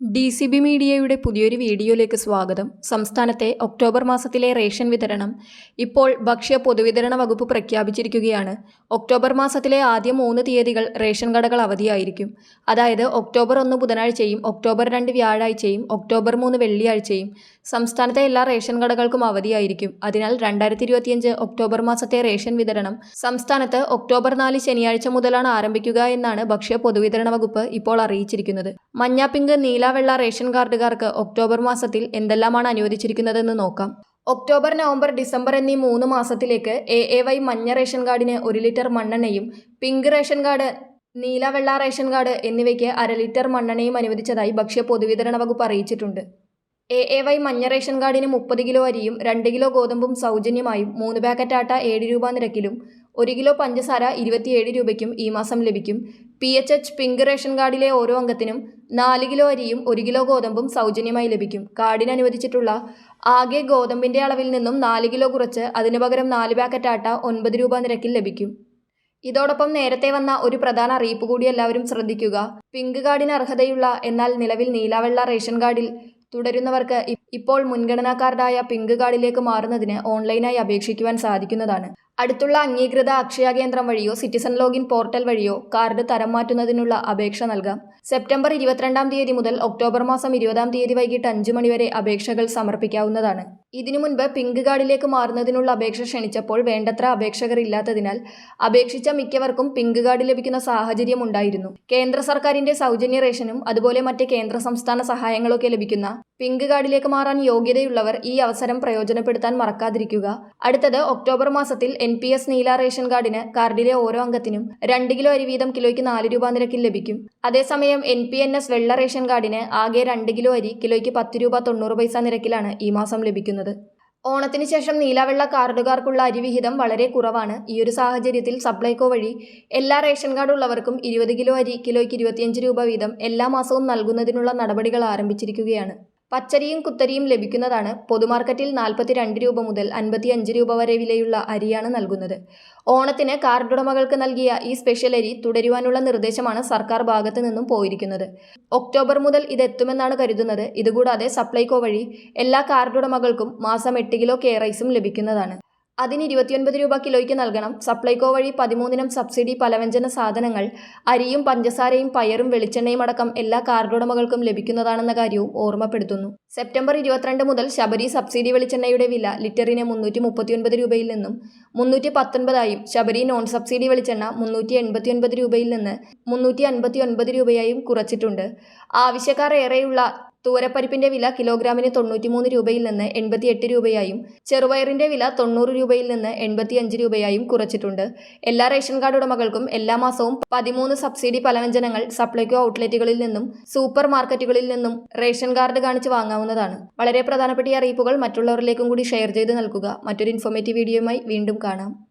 D C B മീഡിയയുടെ പുതിയൊരു വീഡിയോയിലേക്ക് സ്വാഗതം. സംസ്ഥാനത്തെ ഒക്ടോബർ മാസത്തിലെ റേഷൻ വിതരണം ഇപ്പോൾ ഭക്ഷ്യ പൊതുവിതരണ വകുപ്പ് പ്രഖ്യാപിച്ചിരിക്കുകയാണ്. ഒക്ടോബർ മാസത്തിലെ ആദ്യ മൂന്ന് തീയതികൾ റേഷൻ കടകൾ അവധിയായിരിക്കും. അതായത് ഒക്ടോബർ ഒന്ന് ബുധനാഴ്ചയും ഒക്ടോബർ രണ്ട് വ്യാഴാഴ്ചയും ഒക്ടോബർ മൂന്ന് വെള്ളിയാഴ്ചയും സംസ്ഥാനത്തെ എല്ലാ റേഷൻ കടകൾക്കും അവധിയായിരിക്കും. അതിനാൽ രണ്ടായിരത്തി ഇരുപത്തിയഞ്ച് ഒക്ടോബർ മാസത്തെ റേഷൻ വിതരണം സംസ്ഥാനത്ത് ഒക്ടോബർ നാല് ശനിയാഴ്ച മുതലാണ് ആരംഭിക്കുക എന്നാണ് ഭക്ഷ്യ പൊതുവിതരണ വകുപ്പ് ഇപ്പോൾ അറിയിച്ചിരിക്കുന്നത്. മഞ്ഞ പിങ്ക് നീല വെള്ള റേഷൻ കാർഡുകാർക്ക് ഒക്ടോബർ മാസത്തിൽ എന്തെല്ലാമാണ് അനുവദിച്ചിരിക്കുന്നതെന്ന് നോക്കാം. ഒക്ടോബർ നവംബർ ഡിസംബർ എന്നീ മൂന്ന് മാസത്തിലേക്ക് എ എ വൈ മഞ്ഞ റേഷൻ കാർഡിന് ഒരു ലിറ്റർ മണ്ണെണ്ണയും പിങ്ക് റേഷൻ കാർഡ് നീല വെള്ള റേഷൻ കാർഡ് എന്നിവയ്ക്ക് അര ലിറ്റർ മണ്ണെണ്ണയും അനുവദിച്ചതായി ഭക്ഷ്യ പൊതുവിതരണ വകുപ്പ് അറിയിച്ചിട്ടുണ്ട്. എ എ വൈ മഞ്ഞ റേഷൻ കാർഡിന് മുപ്പത് കിലോ അരിയും രണ്ട് കിലോ ഗോതമ്പും സൗജന്യമായും മൂന്ന് പാക്കറ്റ് ആട്ട ഏഴ് രൂപ നിരക്കിലും ഒരു കിലോ പഞ്ചസാര ഇരുപത്തിയേഴ് രൂപയ്ക്കും ഈ മാസം ലഭിക്കും. P H H pink ration കാർഡിലെ ഓരോ അംഗത്തിനും നാല് കിലോ അരിയും ഒരു കിലോ ഗോതമ്പും സൗജന്യമായി ലഭിക്കും. കാർഡിന് അനുവദിച്ചിട്ടുള്ള ആകെ ഗോതമ്പിന്റെ അളവിൽ നിന്നും നാല് കിലോ കുറച്ച് അതിനു പകരം നാല് പാക്കറ്റ് ആട്ട ഒൻപത് രൂപ നിരക്കിൽ ലഭിക്കും. ഇതോടൊപ്പം നേരത്തെ വന്ന ഒരു പ്രധാന അറിയിപ്പ് കൂടി എല്ലാവരും ശ്രദ്ധിക്കുക. പിങ്ക് കാർഡിന് അർഹതയുള്ള എന്നാൽ നിലവിൽ നീലാവെള്ള റേഷൻ കാർഡിൽ തുടരുന്നവർക്ക് ഇപ്പോൾ മുൻഗണനാ കാർഡായ പിങ്ക് കാർഡിലേക്ക് മാറുന്നതിന് ഓൺലൈനായി അപേക്ഷിക്കുവാൻ സാധിക്കുന്നതാണ്. അടുത്തുള്ള അംഗീകൃത അക്ഷയ കേന്ദ്രം വഴിയോ സിറ്റിസൺ ലോഗിൻ പോർട്ടൽ വഴിയോ കാർഡ് തരം മാറ്റുന്നതിനുള്ള അപേക്ഷ നൽകാം. സെപ്റ്റംബർ ഇരുപത്തിരണ്ടാം തീയതി മുതൽ ഒക്ടോബർ മാസം ഇരുപതാം തീയതി വൈകിട്ട് അഞ്ച് മണിവരെ അപേക്ഷകൾ സമർപ്പിക്കാവുന്നതാണ്. ഇതിനു മുൻപ് പിങ്ക് കാർഡിലേക്ക് മാറുന്നതിനുള്ള അപേക്ഷ ക്ഷണിച്ചപ്പോൾ വേണ്ടത്ര അപേക്ഷകർ ഇല്ലാത്തതിനാൽ അപേക്ഷിച്ച മിക്കവർക്കും പിങ്ക് കാർഡ് ലഭിക്കുന്ന സാഹചര്യം ഉണ്ടായിരുന്നു. കേന്ദ്ര സർക്കാരിന്റെ സൗജന്യ റേഷനും അതുപോലെ മറ്റ് കേന്ദ്ര സംസ്ഥാന സഹായങ്ങളൊക്കെ ലഭിക്കുന്ന പിങ്ക് കാർഡിലേക്ക് മാറാൻ യോഗ്യതയുള്ളവർ ഈ അവസരം പ്രയോജനപ്പെടുത്താൻ മറക്കാതിരിക്കുക. അടുത്തത് ഒക്ടോബർ മാസത്തിൽ എൻ പി എസ് നീല റേഷൻ കാർഡിന് കാർഡിലെ ഓരോ അംഗത്തിനും രണ്ട് കിലോ അരി വീതം കിലോയ്ക്ക് നാല് രൂപ നിരക്കിൽ ലഭിക്കും. അതേസമയം എൻ പി എൻ എസ് വെള്ള റേഷൻ കാർഡിന് ആകെ രണ്ട് കിലോ അരി കിലോയ്ക്ക് പത്ത് രൂപ തൊണ്ണൂറ് പൈസ നിരക്കിലാണ് ഈ മാസം ലഭിക്കുന്നത്. ഓണത്തിന് ശേഷം നീലവെള്ള കാർഡുകാർക്കുള്ള അരിവിഹിതം വളരെ കുറവാണ്. ഈ ഒരു സാഹചര്യത്തിൽ സപ്ലൈകോ വഴി എല്ലാ റേഷൻ കാർഡ് ഉള്ളവർക്കും ഇരുപത് കിലോ അരി കിലോയ്ക്ക് ഇരുപത്തിയഞ്ച് രൂപ വീതം എല്ലാ മാസവും നൽകുന്നതിനുള്ള നടപടികൾ ആരംഭിച്ചിരിക്കുകയാണ്. പച്ചരിയും കുത്തരിയും ലഭിക്കുന്നതാണ്. പൊതുമാർക്കറ്റിൽ നാൽപ്പത്തി രണ്ട് രൂപ മുതൽ അൻപത്തി അഞ്ച് രൂപ വരെ വിലയുള്ള അരിയാണ് നൽകുന്നത്. ഓണത്തിന് കാർഡുടമകൾക്ക് നൽകിയ ഈ സ്പെഷ്യൽ അരി തുടരുവാനുള്ള നിർദ്ദേശമാണ് സർക്കാർ ഭാഗത്തു നിന്നും പോയിരിക്കുന്നത്. ഒക്ടോബർ മുതൽ ഇതെത്തുമെന്നാണ് കരുതുന്നത്. ഇതുകൂടാതെ സപ്ലൈകോ വഴി എല്ലാ കാർഡുടമകൾക്കും മാസം എട്ട് കിലോ കെ ലഭിക്കുന്നതാണ്. അതിന് ഇരുപത്തിയൊൻപത് രൂപ കിലോയ്ക്ക് നൽകണം. സപ്ലൈകോ വഴി പതിമൂന്നിനം സബ്സിഡി പലവ്യഞ്ജന സാധനങ്ങൾ അരിയും പഞ്ചസാരയും പയറും വെളിച്ചെണ്ണയും അടക്കം എല്ലാ കാർഡുടമകൾക്കും ലഭിക്കുന്നതാണെന്ന കാര്യവും ഓർമ്മപ്പെടുത്തുന്നു. സെപ്റ്റംബർ ഇരുപത്തിരണ്ട് മുതൽ ശബരി സബ്സിഡി വെളിച്ചെണ്ണയുടെ വില ലിറ്ററിന് മുന്നൂറ്റി മുപ്പത്തിയൊൻപത് രൂപയിൽ നിന്നും മുന്നൂറ്റി പത്തൊൻപതായും ശബരി നോൺ സബ്സിഡി വെളിച്ചെണ്ണ മുന്നൂറ്റി എൺപത്തിയൊൻപത് രൂപയിൽ നിന്ന് മുന്നൂറ്റി അൻപത്തി ഒൻപത് രൂപയായും കുറച്ചിട്ടുണ്ട്. ആവശ്യക്കാർ ഏറെയുള്ള തൂരപ്പരിപ്പിന്റെ വില കിലോഗ്രാമിന് തൊണ്ണൂറ്റിമൂന്ന് രൂപയിൽ നിന്ന് എൺപത്തിയെട്ട് രൂപയായും ചെറുപയറിന്റെ വില തൊണ്ണൂറ് രൂപയിൽ നിന്ന് എൺപത്തിയഞ്ച് രൂപയായും കുറച്ചിട്ടുണ്ട്. എല്ലാ റേഷൻ കാർഡ് ഉടമകൾക്കും എല്ലാ മാസവും പതിമൂന്ന് സബ്സിഡി പലവ്യഞ്ജനങ്ങൾ സപ്ലൈകോ ഔട്ട്ലെറ്റുകളിൽ നിന്നും സൂപ്പർ മാർക്കറ്റുകളിൽ നിന്നും റേഷൻ കാർഡ് കാണിച്ച് വാങ്ങാവുന്നതാണ്. വളരെ പ്രധാനപ്പെട്ട ഈ അറിയിപ്പുകൾ മറ്റുള്ളവരിലേക്കും കൂടി ഷെയർ ചെയ്ത് നൽകുക. മറ്റൊരു ഇൻഫോർമേറ്റീവ് വീഡിയോയുമായി വീണ്ടും കാണാം.